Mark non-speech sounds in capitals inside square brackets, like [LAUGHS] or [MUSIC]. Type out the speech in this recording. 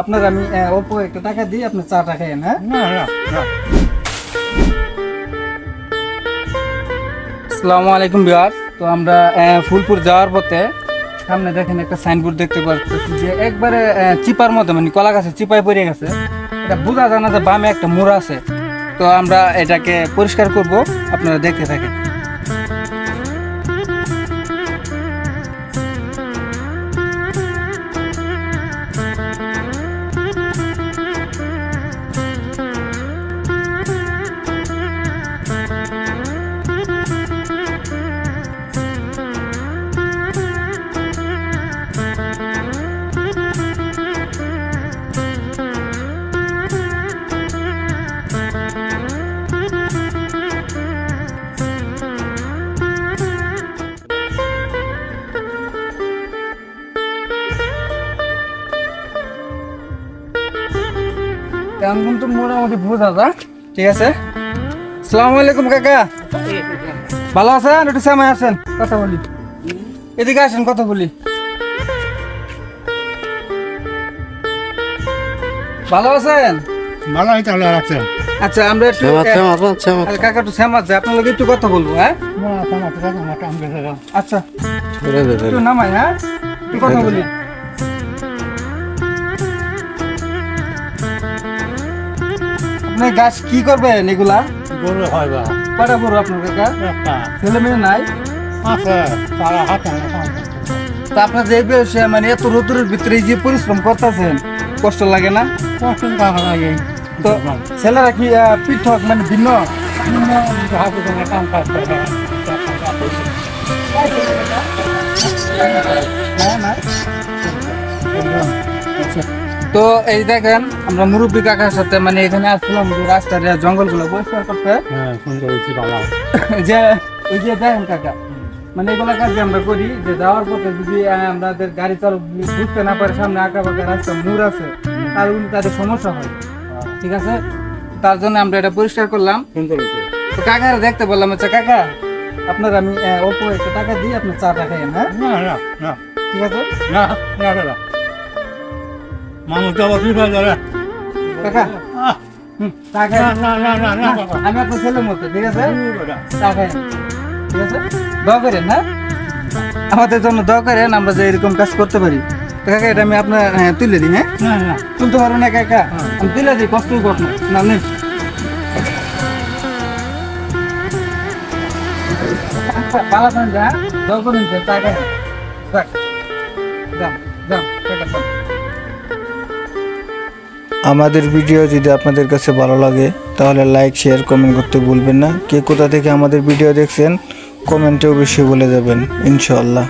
আপনার আমি অল্প একটা টাকা দিই আপনি চা টা খাইয়েন হ্যাঁ? না না না। আসসালামু আলাইকুম বিহার তো আমরা ফুলপুর যাওয়ার পথে সামনে দেখেন একটা সাইনবোর্ড দেখতে পাচ্ছি যে একবারে চিপার মধ্যে মানে কলা গাছে চিপায় পড়ে গেছে। এটা বোঝা যায় না যে বামে একটা মোড় আছে। তো আমরা এটাকে পরিষ্কার করব। আপনারা দেখতে থাকেন। এখন কিন্তু মোটামুটি বোঝা যায় ঠিক আছে? আসসালামু আলাইকুম কাকা। ভালো আছেন? একটু সময় আছেন কথা বলি। এদিকে আসেন কথা বলি। ভালো আছেন? ভালোই তাহলে রাখছে। আচ্ছা আমরা একটু কাকা একটু শ্যামাত যায় আপনার লগে একটু কথা বলব হ্যাঁ? তো আচ্ছা। একটু নামাই হ্যাঁ? একটু কথা বলি। আপনি গাছ কি করবেন এগুলা? গরু হয় বা কটা বড় আপনার কাকা? একটা। ছেলে মেয়ে নাই? আছে তারা হাতে তা আপনার যে বয়সে মানে এত রোদ্রের ভিতরে যে পরিশ্রম করতেছেন কষ্ট লাগে না? কষ্ট লাগে। তো ছেলেরা কি পৃথক মানে ভিন্ন? না, না। তো এই দেখেন আমরা মুরব্বী কাকার সাথে মানে এখানে আসছিলাম রাস্তার জঙ্গলগুলো পরিষ্কার করতে। হ্যাঁ [LAUGHS] যে ওই যে দেখেন কাকা মানে এগুলো কাজ আমরা করি যে যাওয়ার পথে যদি আমাদের গাড়ি চালক বুঝতে না পারে সামনে আঁকা বাঁকা রাস্তা মুড় আছে তাহলে কিন্তু তাদের সমস্যা হয়। ঠিক আছে? তার জন্য আমরা এটা পরিষ্কার করলাম। তো কাকারা দেখতে বললাম আচ্ছা কাকা আপনার আমি অল্প একটা টাকা দিই আপনি চাটা খাইয়েন হ্যাঁ? না না না। ঠিক আছে? না না না। মানুষ যাব কি হয় যারা কাকা। চা খাইয়েন। না না না না না, আমি আপনার ছেলের মতো ঠিক আছে? না চা খাইয়েন ঠিক আছে? দোয়া করেন হ্যাঁ? আমাদের জন্য দোয়া করেন আমরা যে এরকম কাজ করতে পারি। কাকা এটা আমি আপনার হ্যাঁ, তুলে দিই হ্যাঁ? না না। তুলতে পারব না কাকা? আমি তুলে দিই কষ্টই করব না। ভালো থাকেন যা দোয়া করুন চা যাক যান যান কাকা যান। আমাদের ভিডিও যদি আপনাদের কাছে ভালো লাগে, তাহলে লাইক শেয়ার কমেন্ট করতে ভুলবেন না। কে কোথা থেকে আমাদের ভিডিও দেখছেন কমেন্টে অবশ্যই বলে যাবেন ইনশাল্লাহ